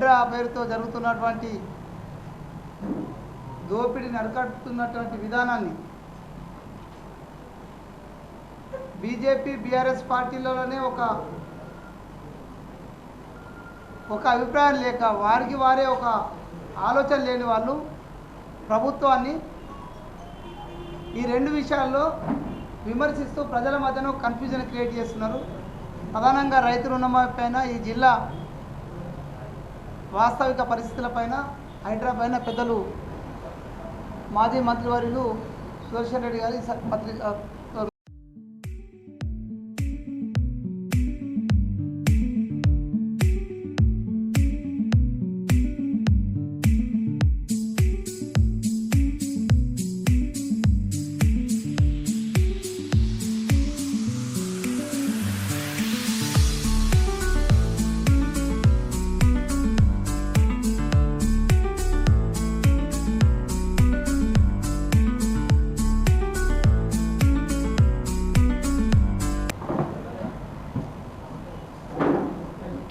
హైడ్రా పేరుతో జరుగుతున్నటువంటి దోపిడీని అరికట్టుతున్నటువంటి విధానాన్ని బీజేపీ బీఆర్ఎస్ పార్టీలలోనే ఒక ఒక అభిప్రాయం లేక వారికి వారే ఒక ఆలోచన లేని వాళ్ళు ప్రభుత్వాన్ని ఈ రెండు విషయాల్లో విమర్శిస్తూ ప్రజల మధ్యన కన్ఫ్యూజన్ క్రియేట్ చేస్తున్నారు. ప్రధానంగా రైతు రుణమాఫీ పైన ఈ జిల్లా వాస్తవిక పరిస్థితులపైన హైడ్రా పైన పెద్దలు మాజీ మంత్రివర్యులు సుదర్శన్ రెడ్డి గారి స- పత్రిక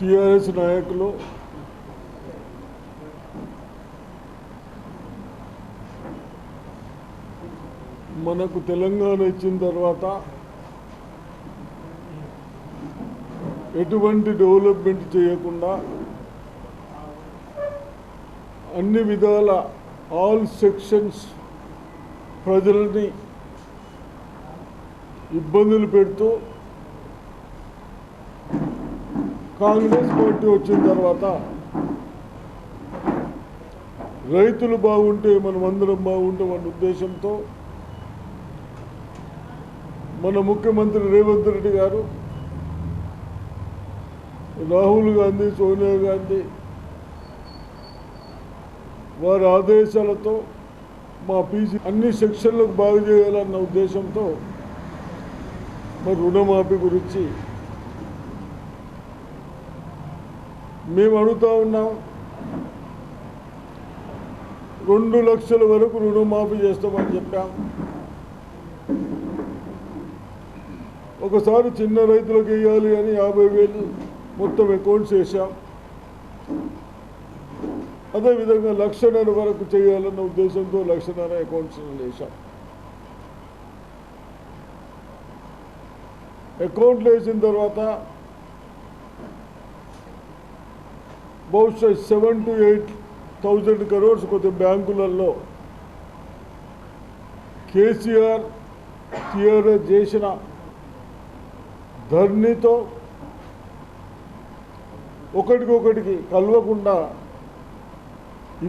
టిఆర్ఎస్ నాయకులు మనకు తెలంగాణ ఇచ్చిన తర్వాత ఎటువంటి డెవలప్మెంట్ చేయకుండా అన్ని విధాల ఆల్ సెక్షన్స్ ప్రజలని ఇబ్బందులు పెడుతూ కాంగ్రెస్ పార్టీ వచ్చిన తర్వాత రైతులు బాగుంటే మనం అందరం బాగుంటే అన్న ఉద్దేశంతో మన ముఖ్యమంత్రి రేవంత్ రెడ్డి గారు రాహుల్ గాంధీ సోనియా గాంధీ వారి ఆదేశాలతో మా పీజీ అన్ని సెక్షన్లకు బాగు చేయాలన్న ఉద్దేశంతో మరి రుణమాఫీ గురించి మేము అడుగుతూ ఉన్నాం. రెండు లక్షల వరకు రుణమాఫీ చేస్తామని చెప్పాం. ఒకసారి చిన్న రైతులకు వేయాలి అని యాభై వేలు మొత్తం అకౌంట్స్ వేసాం అదేవిధంగా లక్షన్నర వరకు చేయాలన్న ఉద్దేశంతో లక్షన్నర అకౌంట్స్ వేసాం అకౌంట్లు వేసిన తర్వాత బహుశా seven to eight thousand crores కొద్ది బ్యాంకులలో కేసీఆర్ టీఆర్ఎస్ చేసిన ధర్నీతో ఒకటికొకటికి కలవకుండా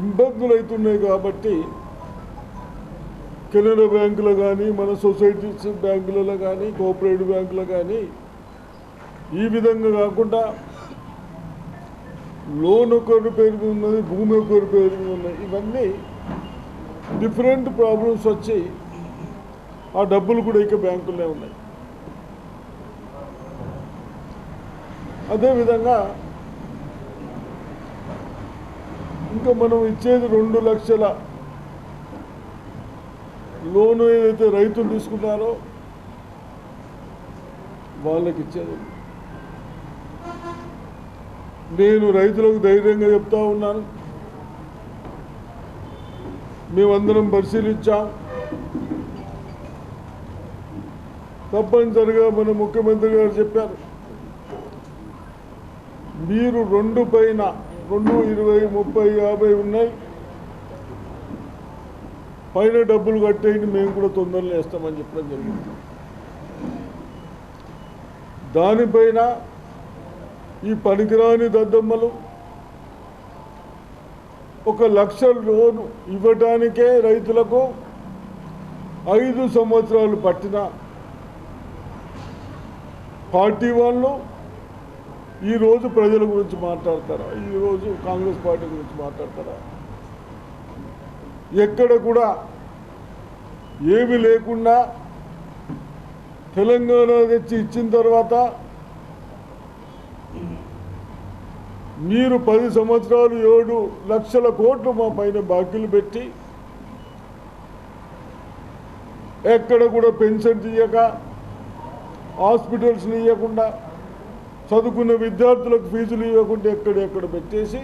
ఇబ్బందులు అవుతున్నాయి కాబట్టి కెనరా బ్యాంకులో కానీ మన సొసైటీస్ బ్యాంకులలో కానీ కోఆపరేటివ్ బ్యాంకులో కానీ ఈ విధంగా కాకుండా లోన్ ఒకరి పేరు ఉన్నది భూమి ఒకరి పేరు ఉన్నది ఇవన్నీ డిఫరెంట్ ప్రాబ్లమ్స్ వచ్చి ఆ డబ్బులు కూడా ఇక బ్యాంకుల్లో ఉన్నాయి. అదేవిధంగా ఇంకా మనం ఇచ్చేది రెండు లక్షల లోను ఏదైతే రైతులు తీసుకున్నారో వాళ్ళకి ఇచ్చేది నేను రైతులకు ధైర్యంగా చెప్తా ఉన్నాను. మేమందరం పరిశీలించాం. తప్పనిసరిగా మన ముఖ్యమంత్రి గారు చెప్పారు. మీరు రెండు పైన రెండు ఇరవై ముప్పై యాభై ఉన్నాయి. పైన డబ్బులు కట్టేయండి మేము కూడా తొందరలో వేస్తామని చెప్పడం జరిగింది. దానిపైన ఈ పనికిరాని దద్దమ్మలు. ఒక లక్ష లోను ఇవ్వటానికే రైతులకు ఐదు సంవత్సరాలు పట్టిన పార్టీ వాళ్ళు ఈరోజు ప్రజల గురించి మాట్లాడతారా? ఈరోజు కాంగ్రెస్ పార్టీ గురించి మాట్లాడతారా? ఎక్కడ కూడా ఏమి లేకుండా తెలంగాణ తెచ్చి ఇచ్చిన తర్వాత మీరు పది సంవత్సరాలు ఏడు లక్షల కోట్లు మా పైన బాకీలు పెట్టి ఎక్కడ కూడా పెన్షన్ తీయక హాస్పిటల్స్ని ఇవ్వకుండా చదువుకున్న విద్యార్థులకు ఫీజులు ఇవ్వకుండా ఎక్కడెక్కడ పెట్టేసి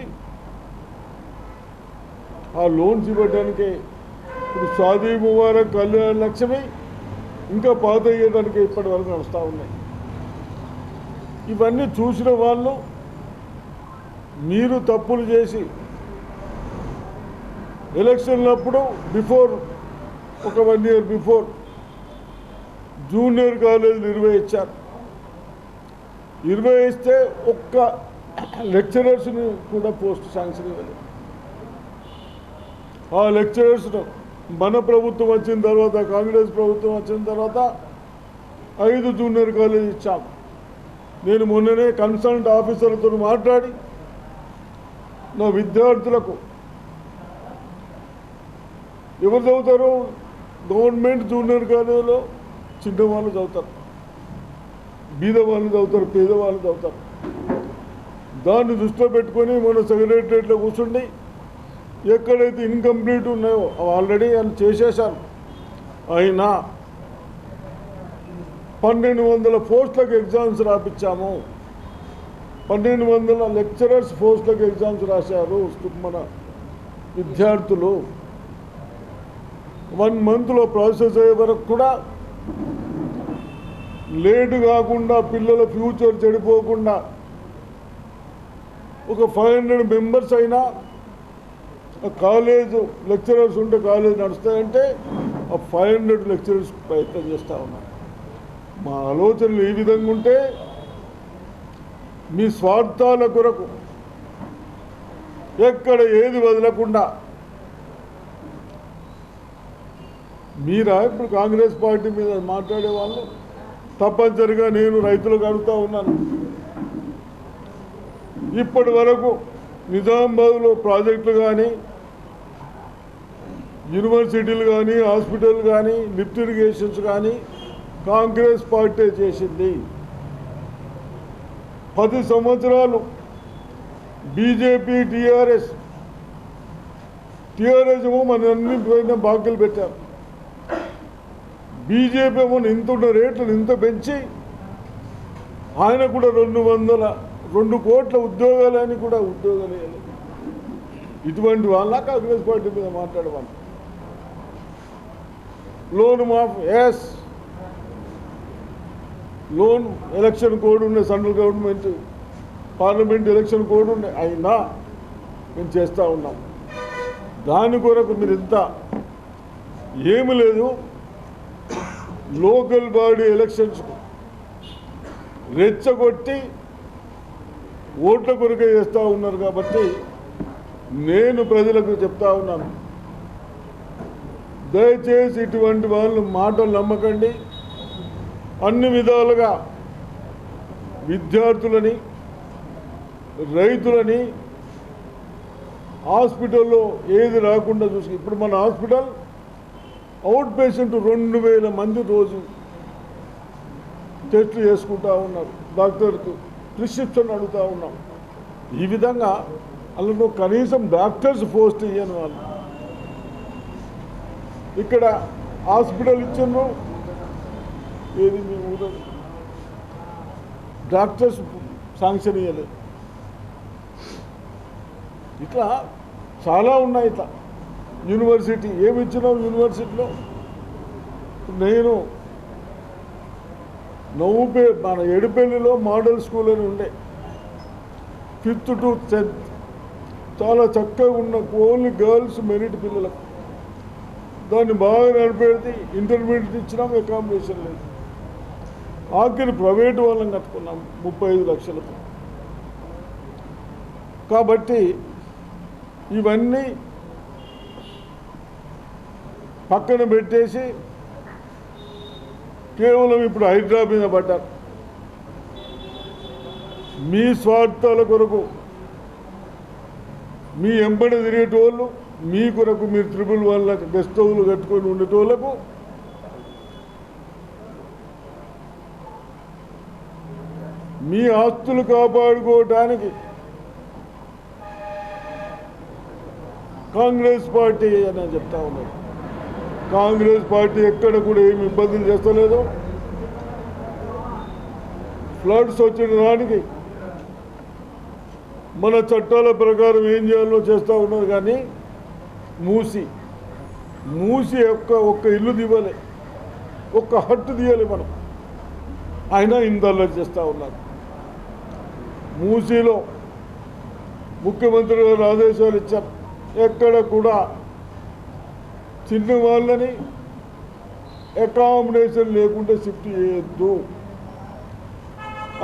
ఆ లోన్స్ ఇవ్వడానికే ఇప్పుడు షాదీ ముబారక్ కళ్యాణ లక్ష్మి ఇంకా పాత అయ్యేదానికి ఇప్పటి వరకు నడుస్తూ ఉన్నాయి. ఇవన్నీ చూసిన వాళ్ళు మీరు తప్పులు చేసి ఎలక్షన్లప్పుడు బిఫోర్ ఒక వన్ ఇయర్ బిఫోర్ జూనియర్ కాలేజీలు ఇరవై ఇచ్చారు. ఇరవై ఇస్తే ఒక్క లెక్చరర్స్ని కూడా పోస్ట్ శాంక్షన్ ఇవ్వలేదు. ఆ లెక్చరర్స్ను మన ప్రభుత్వం వచ్చిన తర్వాత కాంగ్రెస్ ప్రభుత్వం వచ్చిన తర్వాత ఐదు జూనియర్ కాలేజ్ ఇచ్చాం. నేను మొన్ననే కన్సల్ట్ ఆఫీసర్తో మాట్లాడి నా విద్యార్థులకు ఎవరు చదువుతారు? గవర్నమెంట్ జూనియర్ కాలేజీలో చిన్నవాళ్ళు చదువుతారు. బీదవాళ్ళు చదువుతారు పేదవాళ్ళు చదువుతారు. దాన్ని దృష్టిలో పెట్టుకొని మన సెక్రటరేట్లో కూర్చుండి ఎక్కడైతే ఇన్కంప్లీట్ ఉన్నాయో అవి ఆల్రెడీ అని చేసేసారు అయినా పన్నెండు వందల పోస్టులకు ఎగ్జామ్స్ రాపించాము పన్నెండు వందల లెక్చరర్స్ పోస్టులకు ఎగ్జామ్స్ రాశారు మన విద్యార్థులు. వన్ మంత్లో ప్రాసెస్ అయ్యే వరకు కూడా లేటు కాకుండా పిల్లల ఫ్యూచర్ చెడిపోకుండా ఒక ఫైవ్ హండ్రెడ్ మెంబర్స్ అయినా ఆ కాలేజ్ లెక్చరర్స్ ఉంటే కాలేజ్ నడుస్తాయంటే ఆ ఫైవ్ హండ్రెడ్ లెక్చరర్స్ ప్రయత్నం చేస్తూ ఉన్నారు. మా ఆలోచనలు ఏ విధంగా ఉంటే మీ స్వార్థాల కొరకు ఎక్కడ ఏది వదలకుండా మీరా ఇప్పుడు కాంగ్రెస్ పార్టీ మీద మాట్లాడే వాళ్ళు తప్పనిసరిగా నేను రైతులకు అడుగుతా ఉన్నాను. ఇప్పటి వరకు నిజామాబాద్లో ప్రాజెక్టులు కానీ యూనివర్సిటీలు కానీ హాస్పిటల్ కానీ లిఫ్ట్ ఇరిగేషన్స్ కానీ కాంగ్రెస్ పార్టీ చేసింది. పది సంవత్సరాలు బీజేపీ టీఆర్ఎస్ టీఆర్ఎస్ ఏమో మన అన్ని పైన బాకీలు పెట్టారు. బీజేపీ ఏమో ఇంత ఉన్న రేట్లను ఇంత పెంచి ఆయన కూడా రెండు వందల రెండు కోట్ల ఉద్యోగాలని కూడా ఉద్యోగాలు ఇటువంటి వాళ్ళ కాంగ్రెస్ పార్టీ మీద మాట్లాడవాలి లోన్ మాఫ్ ఎస్. లోన్ ఎలక్షన్ కోడ్ ఉండే central government parliament election code ఉండే అయినా మేము చేస్తూ ఉన్నాం. దాని కొరకు మీరు ఇంత ఏమి లేదు. లోకల్ బాడీ ఎలక్షన్స్ రెచ్చగొట్టి ఓట్ల కొరకే చేస్తూ ఉన్నారు కాబట్టి నేను ప్రజలకు చెప్తా ఉన్నాను. దయచేసి ఇటువంటి వాళ్ళు మాటలు నమ్మకండి. అన్ని విధాలుగా విద్యార్థులని రైతులని హాస్పిటల్లో ఏది రాకుండా చూసి ఇప్పుడు మన హాస్పిటల్ అవుట్ పేషెంట్ రెండు వేల మంది రోజు టెస్టులు చేసుకుంటూ ఉన్నారు. డాక్టర్కు ప్రిస్క్రిప్షన్ అడుగుతూ ఉన్నాం. ఈ విధంగా అందులో కనీసం డాక్టర్స్ పోస్ట్ ఇయ్యను వాళ్ళు. ఇక్కడ హాస్పిటల్ ఇచ్చిండ్రు ఏది మీ డాక్టర్స్ శాంక్షన్ ఇవ్వలేదు ఇట్లా చాలా ఉన్నాయి ఇట్లా. యూనివర్సిటీ ఏమి ఇచ్చినావు యూనివర్సిటీలో? నేను నవ్వుపే మన ఎడిపెల్లిలో మోడల్ స్కూల్ అని ఉండే. Fifth to tenth. చాలా చక్కగా ఉన్న ఓన్లీ గర్ల్స్ మెరిట్ పిల్లలకు. దాన్ని బాగా నడిపేది ఇంటర్మీడియట్ ఇచ్చినాం అకామిడేషన్ లేదు. ఆఖరి ప్రైవేట్ వాళ్ళని కట్టుకున్నాం ముప్పై ఐదు లక్షలకు కాబట్టి ఇవన్నీ పక్కన పెట్టేసి కేవలం ఇప్పుడు హైడ్రా మీద పడ్డారు. మీ స్వార్థాల కొరకు మీ ఎంబడి తిరిగేటోళ్ళు మీ కొరకు మీరు త్రిబుల్ వాళ్ళకి గెస్ట్ కట్టుకొని ఉండేటోళ్ళకు మీ ఆస్తులు కాపాడుకోవడానికి కాంగ్రెస్ పార్టీ అని చెప్తా ఉన్నారు కాంగ్రెస్ పార్టీ ఎక్కడ కూడా ఏమి ఇబ్బందులు చేస్తలేదు. ఫ్లడ్స్ వచ్చిన దానికి మన చట్టాల ప్రకారం ఏం చేయాలో చేస్తూ ఉన్నారు కానీ మూసి మూసి యొక్క ఒక్క ఇల్లు దివ్వాలి ఒక్క హట్టు తీయాలి మనం. అయినా ఇందల్లో చేస్తూ ఉన్నారు. మూసీలో ముఖ్యమంత్రి గారు ఆదేశాలు ఇచ్చారు. ఎక్కడ కూడా చిన్న వాళ్ళని అకామిడేషన్ లేకుండా షిఫ్ట్ చేయొద్దు.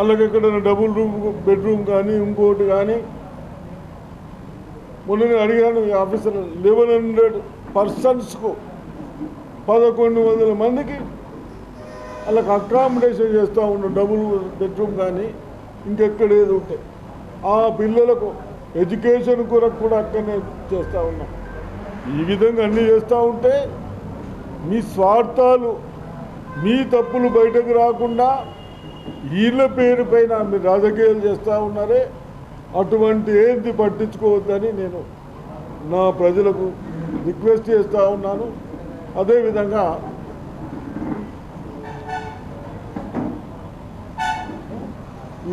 అలాగే ఎక్కడైనా డబుల్ రూమ్ బెడ్రూమ్ కానీ ఇంకోటి కానీ మొన్న అడిగాను ఈ ఆఫీసర్ లెవెన్ హండ్రెడ్ పర్సన్స్కు పదకొండు వందల మందికి వాళ్ళకి అకామిడేషన్ చేస్తూ ఉన్న డబుల్ బెడ్రూమ్ కానీ ఇంకెక్కడ ఏది ఉంటే ఆ పిల్లలకు ఎడ్యుకేషన్ కొరకు కూడా అక్కడనే చేస్తూ ఉన్నాం. ఈ విధంగా అన్నీ చేస్తూ ఉంటే మీ స్వార్థాలు మీ తప్పులు బయటకు రాకుండా వీళ్ళ పేరు పైన మీరు రాజకీయాలు చేస్తూ ఉన్నారే అటువంటి ఏంది పట్టించుకోవద్దని నేను నా ప్రజలకు రిక్వెస్ట్ చేస్తూ ఉన్నాను. అదేవిధంగా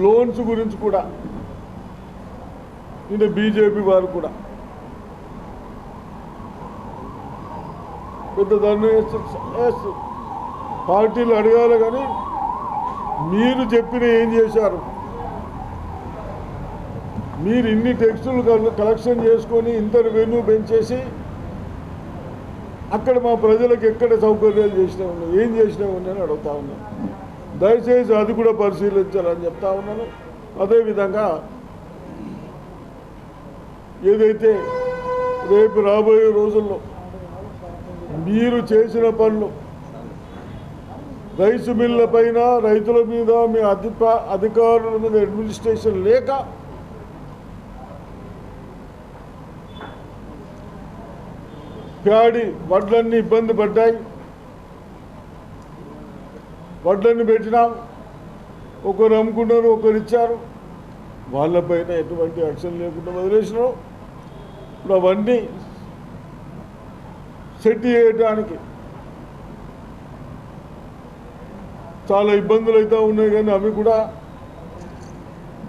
లోన్స్ గురించి కూడా నిన్న బీజేపీ వారు కూడా. పెద్ద దాన్ని పార్టీలు అడగాలి కానీ మీరు చెప్పిన ఏం చేశారు? మీరు ఇన్ని టెక్స్టులు కలెక్షన్ చేసుకొని ఇంత రెవెన్యూ పెంచేసి అక్కడ మా ప్రజలకు ఎక్కడ సౌకర్యాలు చేసినా ఉన్నాయి ఏం చేసినా ఉన్నాయని అడుగుతా ఉన్నాను దయచేసి అది కూడా పరిశీలించాలని చెప్తా ఉన్నాను. అదేవిధంగా ఏదైతే రేపు రాబోయే రోజుల్లో మీరు చేసిన పనులు రైసు మిల్ల పైన రైతుల మీద మీ అధి అధికారుల మీద అడ్మినిస్ట్రేషన్ లేక ప్యాడి వడ్లన్నీ ఇబ్బంది పడ్డాయి. వడ్లన్నీ పెట్టినాం. ఒకరు అమ్ముకున్నారు ఒకరు ఇచ్చారు. వాళ్ళపైన ఎటువంటి యాక్షన్ లేకుండా వదిలేసినాం. ఇప్పుడు అవన్నీ సెట్ చేయడానికి చాలా ఇబ్బందులు అయితే ఉన్నాయి కానీ అవి కూడా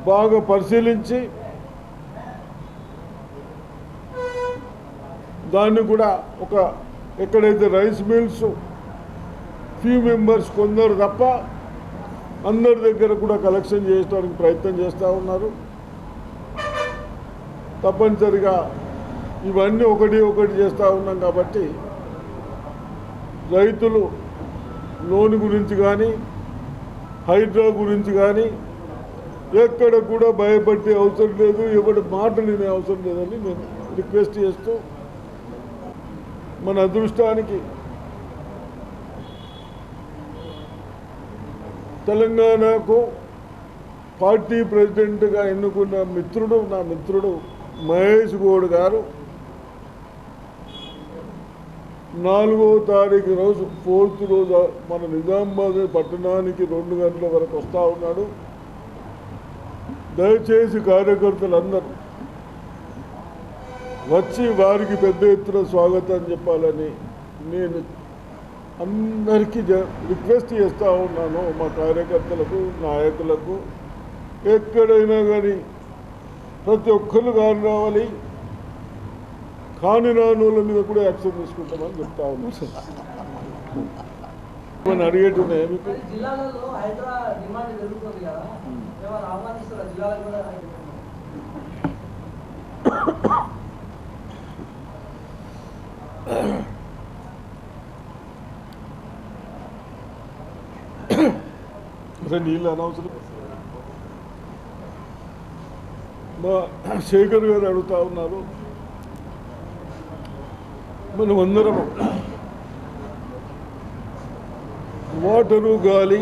బాగా పరిశీలించి దాన్ని కూడా ఒక ఎక్కడైతే రైస్ మిల్స్ ఫ్యూ మెంబర్స్ కొందరు తప్ప అందరి దగ్గర కూడా కలెక్షన్ చేయడానికి ప్రయత్నం చేస్తూ ఉన్నారు. తప్పనిసరిగా ఇవన్నీ ఒకటి ఒకటి చేస్తూ ఉన్నాం కాబట్టి రైతులు లోన్ గురించి కానీ హైడ్రా గురించి కానీ ఎక్కడ కూడా భయపడే అవసరం లేదు ఎవరి మాట వినే అవసరం లేదని నేను రిక్వెస్ట్ చేస్తూ మన అదృష్టానికి తెలంగాణకు పార్టీ ప్రెసిడెంట్గా ఎన్నుకున్న మిత్రుడు నా మిత్రుడు మహేష్ గౌడ్ గారు నాలుగో తారీఖు రోజు ఫోర్త్ రోజు మన నిజామాబాద్ పట్టణానికి రెండు గంటల వరకు వస్తూ ఉన్నాడు. దయచేసి కార్యకర్తలందరూ వచ్చి వారికి పెద్ద ఎత్తున స్వాగతం చెప్పాలని నేను అందరికీ రిక్వెస్ట్ చేస్తూ ఉన్నాను మా కార్యకర్తలకు నాయకులకు. ఎక్కడైనా కానీ ప్రతి ఒక్కరు కాని రావాలి. కాని రానుల మీద కూడా యాక్షన్ తీసుకుంటామని చెప్తా ఉన్నాను. ఏమన్నా అడిగేట్టున్నాయా మీకు? మరి జిల్లాలలో హైడ్రా అసలు నీళ్ళు అనవసరం. మా శేఖర్ గారు అడుగుతా ఉన్నారు. మనం అందరం వాటరు గాలి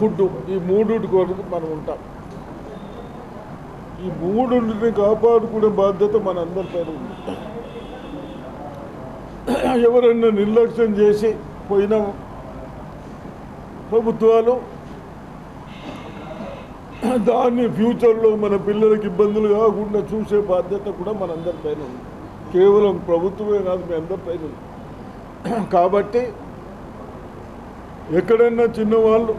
ఫుడ్ ఈ మూడుటి కొరకు మనం ఉంటాం. ఈ మూడుని కాపాడుకునే బాధ్యత మన అందరి ఉంది. ఎవరన్నా నిర్లక్ష్యం చేసి పోయిన ప్రభుత్వాలు దాన్ని ఫ్యూచర్లో మన పిల్లలకి ఇబ్బందులు కాకుండా చూసే బాధ్యత కూడా మనందరి పైన ఉంది. కేవలం ప్రభుత్వమే కాదు మీ అందరి పైన ఉంది. కాబట్టి ఎక్కడైనా చిన్నవాళ్ళు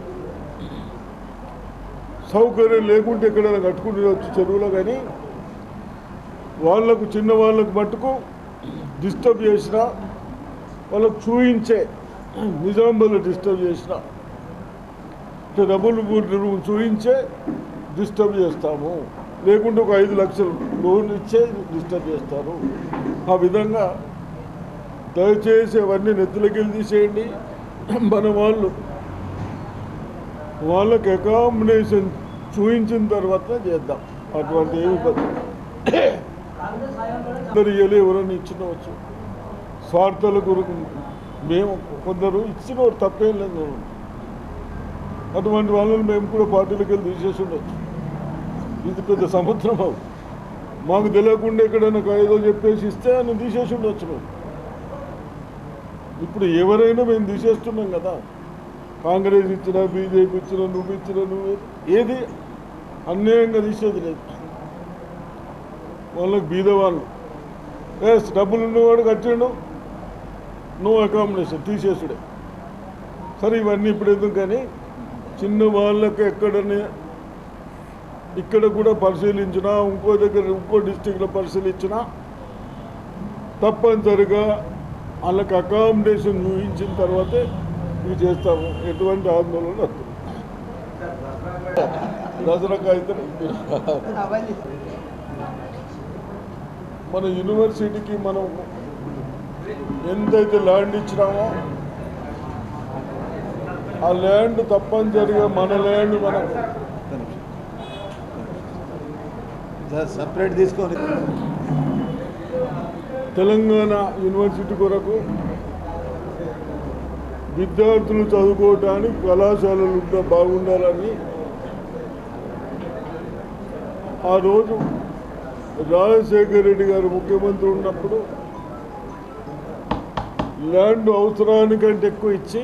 సౌకర్యం లేకుంటే ఎక్కడైనా కట్టుకుని వచ్చి చెరువులో కానీ వాళ్ళకు చిన్న వాళ్ళకు మట్టుకు డిస్టర్బ్ చేసినా వాళ్ళకు చూయించే నిజాంబాలో డిస్టర్బ్ చేసినా డబ్బులు నువ్వు చూయించే డిస్టర్బ్ చేస్తాము. లేకుంటే ఒక ఐదు లక్షలు లోన్ ఇచ్చే డిస్టర్బ్ చేస్తారు ఆ విధంగా దయచేసి అవన్నీ నెత్తులకెళ్ళి తీసేయండి. మన వాళ్ళు వాళ్ళకి అకామిడేషన్ చూయించిన తర్వాత చేద్దాం. అటువంటి ఏమి పద్ధతి కాంగ్రెస్ ఇవ్వలే ఎవరైనా ఇచ్చినవచ్చు. స్వార్థాల కొరకు మేము కొందరు ఇచ్చినవాడు తప్పేం లేదు. అటువంటి వాళ్ళని మేము కూడా పార్టీలకు వెళ్ళి తీసేసి ఉండొచ్చు. ఇది పెద్ద సముద్రం అవు మాకు తెలియకుండా ఎక్కడైనా ఏదో చెప్పేసి ఇస్తే ఆయన తీసేసి ఉండొచ్చు మేము. ఇప్పుడు ఎవరైనా మేము తీసేస్తున్నాం కదా. కాంగ్రెస్ ఇచ్చినా బీజేపీ ఇచ్చినా నువ్వు ఇచ్చినా నువ్వు ఏది అన్యాయంగా తీసేది లేదు. వాళ్ళకి బీదవాళ్ళు ఎస్ డబ్బులు ఉన్నవాడు కట్టిండు. నో అకామిడేషన్ తీసేసుడే. సరే ఇవన్నీ ఇప్పుడు ఎందుకు కానీ చిన్న వాళ్ళకి ఎక్కడనే ఇక్కడ కూడా పరిశీలించినా ఇంకో దగ్గర ఇంకో డిస్టిక్లో పరిశీలించినా తప్పనిసరిగా వాళ్ళకి అకామిడేషన్ చూపించిన తర్వాతే ఇవి చేస్తాము. ఎటువంటి ఆందోళన వద్దు దసరాకు అయితే మన యూనివర్సిటీకి మనం ఎంతైతే ల్యాండ్ ఇచ్చినామో ఆ ల్యాండ్ తప్పనిసరిగా మన ల్యాండ్ మనం సపరేట్ తీసుకొని తెలంగాణ యూనివర్సిటీ కొరకు విద్యార్థులు చదువుకోవటానికి కళాశాలలు బాగుండాలని ఆ రోజు రాజశేఖర రెడ్డి గారు ముఖ్యమంత్రి ఉన్నప్పుడు ల్యాండ్ అవసరానికంటే ఎక్కువ ఇచ్చి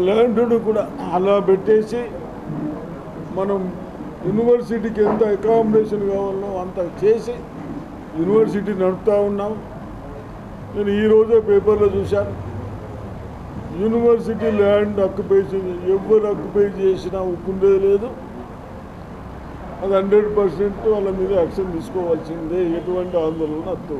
ల్యాండ్ను కూడా అలా పెట్టేసి మనం యూనివర్సిటీకి ఎంత అకామిడేషన్ కావాలో అంత చేసి యూనివర్సిటీ నడుపుతా ఉన్నాం. నేను ఈరోజే పేపర్లో చూశాను. యూనివర్సిటీ ల్యాండ్ అక్యుపేషన్ ఎవరు అక్యుపై చేసినా ఒప్పుండేది లేదు. అది హండ్రెడ్ పర్సెంట్ వాళ్ళ మీద యాక్షన్ తీసుకోవాల్సిందే. ఎటువంటి ఆందోళన వద్దు.